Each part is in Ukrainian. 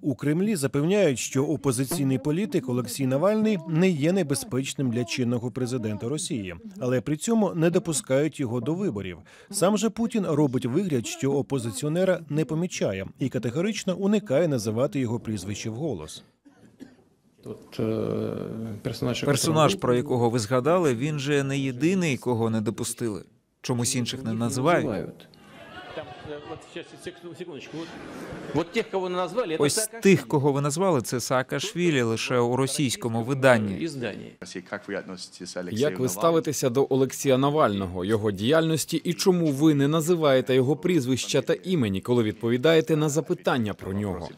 У Кремлі запевняють, що опозиційний політик Олексій Навальний не є небезпечним для чинного президента Росії, але при цьому не допускають його до виборів. Сам же Путін робить вигляд, що опозиціонера не помічає і категорично уникає називати його прізвище вголос. Тут е, персонаж, Персонаж, про якого ви згадали, він же не єдиний, кого не допустили. Чомусь інших не називають. Ось тих, кого ви назвали, це Саакашвілі лише у російському виданні. Як ви ставитеся до Олексія Навального, його діяльності і чому ви не називаєте його прізвища та імені, коли відповідаєте на запитання про нього?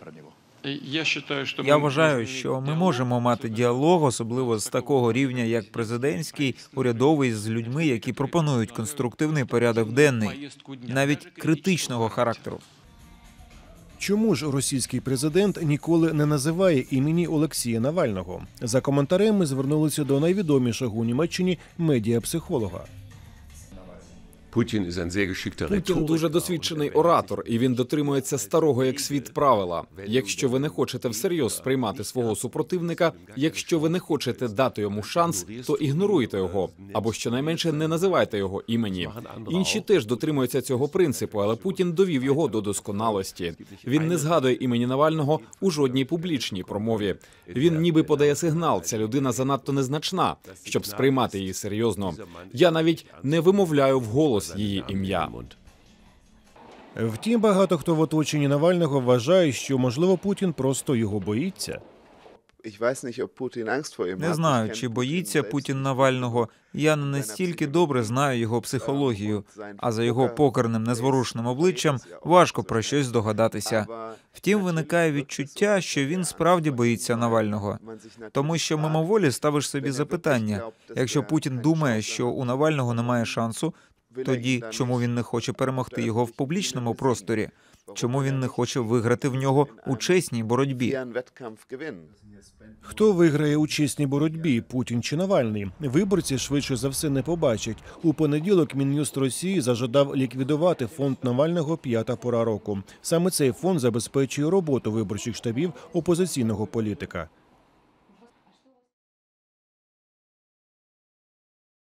Що Я вважаю, що ми можемо мати діалог, особливо з такого рівня, як президентський, урядовий, з людьми, які пропонують конструктивний порядок денний, навіть критичного характеру. Чому ж російський президент ніколи не називає імені Олексія Навального? За коментарем ми звернулися до найвідомішого у Німеччині медіапсихолога. Путін дуже досвідчений оратор, і він дотримується старого як світ правила. Якщо ви не хочете всерйоз сприймати свого супротивника, якщо ви не хочете дати йому шанс, то ігноруйте його або щонайменше не називайте його імені. Інші теж дотримуються цього принципу, але Путін довів його до досконалості. Він не згадує імені Навального у жодній публічній промові. Він ніби подає сигнал. Ця людина занадто незначна, щоб сприймати її серйозно. Я навіть не вимовляю вголос її ім'я. Втім, багато хто в оточенні Навального вважає, що можливо Путін просто його боїться. Не знаю, чи боїться Путін Навального. Я не настільки добре знаю його психологію, а за його покерним незворушним обличчям важко про щось здогадатися. Втім, виникає відчуття, що він справді боїться Навального, тому що мимоволі ставиш собі запитання: якщо Путін думає, що у Навального немає шансу, тоді чому він не хоче перемогти його в публічному просторі? Чому він не хоче виграти в нього у чесній боротьбі? Хто виграє у чесній боротьбі, Путін чи Навальний? Виборці швидше за все не побачать. У понеділок Мін'юст Росії зажадав ліквідувати фонд Навального п'ята пора року. Саме цей фонд забезпечує роботу виборчих штабів опозиційного політика.